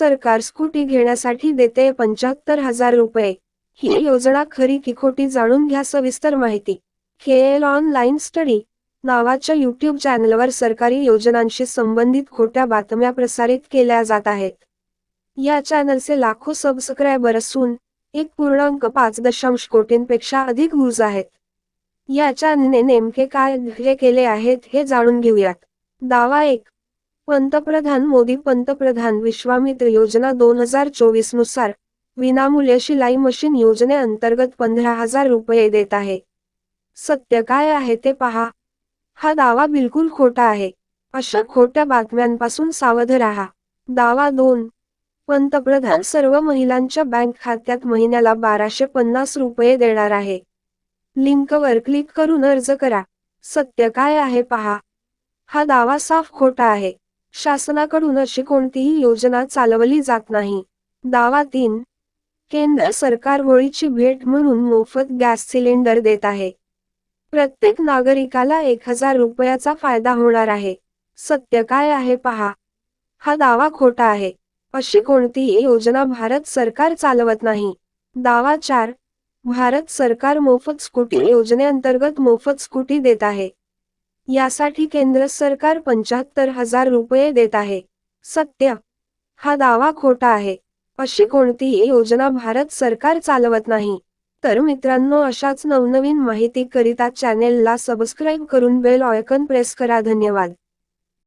सरकार स्कूटी घेण्यासाठी देते पंच्याहत्तर हजार रुपये. ही योजना खरी की खोटी जाणून घ्या सविस्तर माहिती. केएल ऑनलाईन स्टडी नावाच्या युट्यूब चॅनलवर सरकारी योजनांशी संबंधित खोट्या बातम्या प्रसारित केल्या जात आहेत. या चॅनलचे लाखो सबस्क्रायबर असून एक पूर्णांक पाच दशांश कोटींपेक्षा अधिक व्ह्यूज आहेत. या चॅनलने नेमके काय हे केले आहेत हे जाणून घेऊयात. दावा एक पंतप्रधान मोदी पंतप्रधान विश्वामित्र योजना दोन हजार चोवीसनुसार विनामूल्य शिलाई मशीन योजनेअंतर्गत पंधरा हजार रुपये देत आहे. सत्य काय आहे ते पहा. हा दावा बिलकुल खोटा आहे. अशा खोट्या बातम्यांपासून सावध राहा. दावा दोन. पंतप्रधान सर्व महिलांच्या बँक खात्यात महिन्याला बाराशे पन्नास रुपये देणार आहे. लिंकवर क्लिक करून अर्ज करा. सत्य काय आहे पहा. हा दावा साफ खोटा आहे. शासनाकडून अशी कोणतीही योजना चालवली जात नाही. दावा तीन. केंद्र सरकार होळीची भेट म्हणून मोफत गॅस सिलेंडर देत आहे. प्रत्येक नागरिकाला एक हजार रुपयाचा फायदा होणार आहे. सत्य काय आहे पहा. हा दावा खोटा आहे. अशी कोणतीही योजना भारत सरकार चालवत नाही. दावा चार. भारत सरकार मोफत स्कूटी योजनेअंतर्गत मोफत स्कूटी देत आहे. यासाठी केंद्र सरकार पंच्याहत्तर हजार रुपये देत आहे. सत्य. हा दावा खोटा आहे. अशी कोणतीही योजना भारत सरकार चालवत नाही. तर मित्रांनो अशाच नवनवीन माहिती करिता चॅनेलला सबस्क्राईब करून बेल ऑयकन प्रेस करा. धन्यवाद.